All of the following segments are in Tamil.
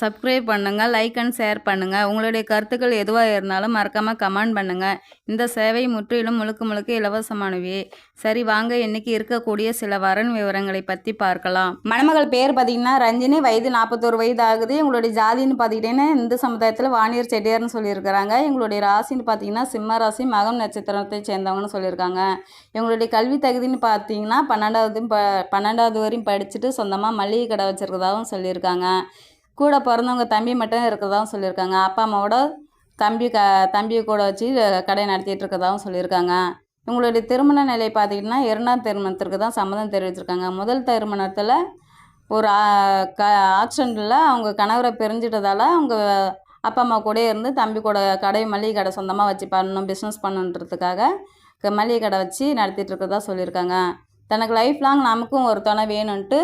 சப்ஸ்கிரைப் பண்ணுங்கள் லைக் அண்ட் ஷேர் பண்ணுங்கள் உங்களுடைய கருத்துக்கள் எதுவாக இருந்தாலும் மறக்காமல் கமெண்ட் பண்ணுங்கள் இந்த சேவை முற்றிலும் முழுக்க முழுக்க இலவசமானவே. சரி வாங்க இன்னைக்கு இருக்கக்கூடிய சில வரன் விவரங்களை பற்றி பார்க்கலாம். மணமகள் பேர் பார்த்தீங்கன்னா ரஞ்சினி. வயது நாற்பத்தோரு வயது ஆகுது எங்களுடைய ஜாதின்னு பார்த்துக்கிட்டேன்னா இந்து சமுதாயத்தில் வாணியர் செட்டியார்னு சொல்லியிருக்கிறாங்க. எங்களுடைய ராசின்னு பார்த்தீங்கன்னா சிம்ம ராசி மகம் நட்சத்திரத்தை சேர்ந்தவங்கன்னு சொல்லியிருக்காங்க. எங்களுடைய கல்வி தகுதின்னு பார்த்தீங்கன்னா பன்னெண்டாவது ப பன்னெண்டாவது வரையும் படிச்சுட்டு சொந்தமாக மளிகை கடை வச்சுருக்கதாகவும் சொல்லியிருக்காங்க. கூட பிறந்தவங்க தம்பி மட்டும் இருக்கிறதாவும் சொல்லியிருக்காங்க. அப்பா அம்மாவோட தம்பி க தம்பியை கூட வச்சு கடை நடத்திட்டு இருக்கிறதாவும் சொல்லியிருக்காங்க. இவங்களுடைய திருமண நிலை பார்த்திங்கன்னா இரண்டாம் திருமணத்திற்கு தான் சம்மதம் தெரிவிச்சிருக்காங்க. முதல் திருமணத்தில் ஒரு க ஆக்சிடெண்ட்டில் அவங்க கணவரை பிரிஞ்சிட்டதால் அவங்க அப்பா அம்மா கூட இருந்து தம்பி கூட கடை மளிகை கடை சொந்தமாக வச்சு பண்ணணும் பிஸ்னஸ் பண்ணுன்றதுக்காக க- மளிகை கடை வச்சு நடத்திட்டு இருக்கிறதா சொல்லியிருக்காங்க. தனக்கு லைஃப் லாங் நமக்கும் ஒரு துணை வேணும்ன்ட்டு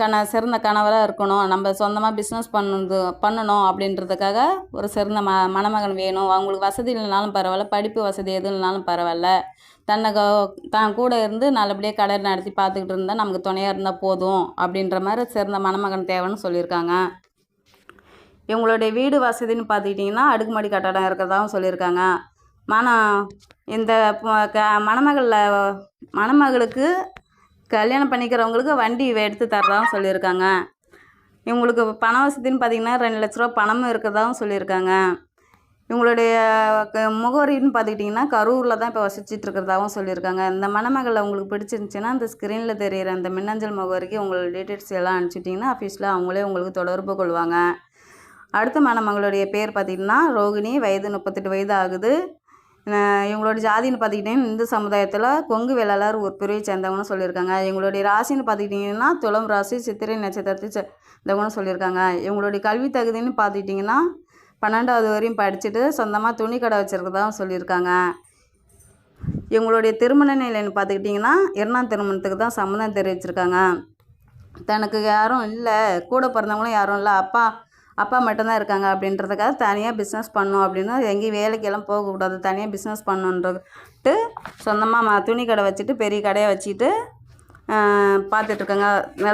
கண சிறந்த கணவராக இருக்கணும். நம்ம சொந்தமாக பிஸ்னஸ் பண்ணுறது பண்ணணும் அப்படின்றதுக்காக ஒரு சிறந்த ம மணமகன் வேணும். அவங்களுக்கு வசதி இல்லைனாலும் பரவாயில்ல. படிப்பு வசதி எதுவும் இல்லைனாலும் பரவாயில்ல. தன்னை க- தான் கூட இருந்து நல்லபடியாக கடை நடத்தி பார்த்துக்கிட்டு இருந்தால் நமக்கு துணையாக இருந்தால் போதும் அப்படின்ற மாதிரி சிறந்த மணமகன் தேவைன்னு சொல்லியிருக்காங்க. இவங்களுடைய வீடு வசதின்னு பார்த்துக்கிட்டிங்கன்னா அடுக்குமாடி கட்டடம் இருக்கிறதாகவும் சொல்லியிருக்காங்க. மன இந்த க மணமகளில் மணமகளுக்கு கல்யாணம் பண்ணிக்கிறவங்களுக்கு வண்டி எடுத்து தரதாகவும் சொல்லியிருக்காங்க. இவங்களுக்கு பண வசதின்னு பார்த்தீங்கன்னா ரெண்டு லட்ச ரூபா பணமும் இருக்கிறதாகவும் சொல்லியிருக்காங்க. இவங்களுடைய க- முகவரின்னு பார்த்துக்கிட்டிங்கன்னா கரூரில் தான் இப்போ வசிச்சுட்டு இருக்கிறதாகவும் சொல்லியிருக்காங்க. இந்த மணமகளை உங்களுக்கு பிடிச்சிருந்துச்சின்னா அந்த ஸ்க்ரீனில் தெரியிற அந்த மின்னஞ்சல் முகவரிக்கு உங்களோட டீட்டெயில்ஸ் எல்லாம் அனுப்பிச்சிட்டிங்கன்னா ஆஃபீஸில் அவங்களே உங்களுக்கு தொடர்பு கொள்வாங்க. அடுத்த மணமகளுடைய பேர் பார்த்திங்கன்னா ரோகிணி. வயது முப்பத்தெட்டு வயது ஆகுது. இவங்களோட ஜாதின்னு பார்த்துக்கிட்டிங்கன்னா இந்து சமுதாயத்தில் கொங்கு வேளாளர் ஒரு பிரிவை சேர்ந்தவங்கன்னு சொல்லியிருக்காங்க. இவங்களுடைய ராசின்னு பார்த்துக்கிட்டிங்கன்னா துளம் ராசி சித்திரை நட்சத்திரத்தை சேர்ந்தவங்கன்னு சொல்லியிருக்காங்க. இவங்களுடைய கல்வி தகுதின்னு பார்த்துக்கிட்டிங்கன்னா பன்னெண்டாவது வரையும் படிச்சுட்டு சொந்தமாக துணி கடை வச்சுருக்கதாகவும் சொல்லியிருக்காங்க. இவங்களுடைய திருமண நிலைன்னு பார்த்துக்கிட்டிங்கன்னா இரண்டாம் திருமணத்துக்கு தான் சம்மதம் தெரிவிச்சிருக்காங்க. தனக்கு யாரும் இல்லை கூட பிறந்தவங்களும் யாரும் இல்லை அப்பா அப்பா மட்டும்தான் இருக்காங்க அப்படின்றதுக்காக தனியாக பிஸ்னஸ் பண்ணும் அப்படின்னா எங்கேயும் வேலைக்கெல்லாம் போகக்கூடாது தனியாக பிஸ்னஸ் பண்ணணுன்றது சொந்தமாக ம துணி கடை வச்சுட்டு பெரிய கடையை வச்சுட்டு பார்த்துட்ருக்காங்க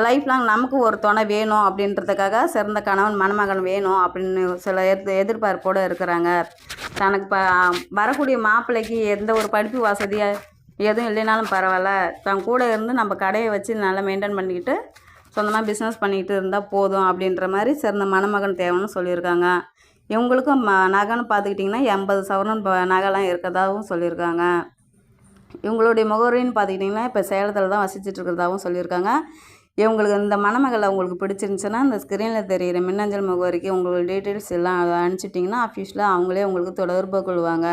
லைஃப் லாங் நமக்கு ஒரு துணை வேணும் அப்படின்றதுக்காக சிறந்த கணவன் மணமகன் வேணும் அப்படின்னு சில எதிர் எதிர்பார்ப்போடு இருக்கிறாங்க. தனக்கு ப வரக்கூடிய மாப்பிள்ளைக்கு எந்த ஒரு படிப்பு வசதியாக எதுவும் இல்லைனாலும் பரவாயில்ல. தன் கூட இருந்து நம்ம கடையை வச்சு நல்லா மெயின்டைன் பண்ணிக்கிட்டு சொந்தமாக பிஸ்னஸ் பண்ணிக்கிட்டு இருந்தால் போதும் அப்படின்ற மாதிரி சிறந்த மணமகன் தேவைன்னு சொல்லியிருக்காங்க. இவங்களுக்கும் ம நகைன்னு பார்த்துக்கிட்டிங்கன்னா எண்பது சவரன் நகைலாம் இருக்கிறதாகவும் சொல்லியிருக்காங்க. இவங்களுடைய முகவரின்னு பார்த்துக்கிட்டிங்கன்னா இப்போ சேலத்தில் தான் வசிச்சுட்டு இருக்கிறதாகவும் சொல்லியிருக்காங்க. இவங்களுக்கு இந்த மணமகளை உங்களுக்கு பிடிச்சிருந்துச்சுன்னா இந்த ஸ்க்ரீனில் தெரிகிற மின்னஞ்சல் முகவரிக்கு உங்களோட டீட்டெயில்ஸ் எல்லாம் அனுப்பிச்சிட்டிங்கன்னா ஆஃபீஸில் அவங்களே உங்களுக்கு தொடர்பு கொள்வாங்க.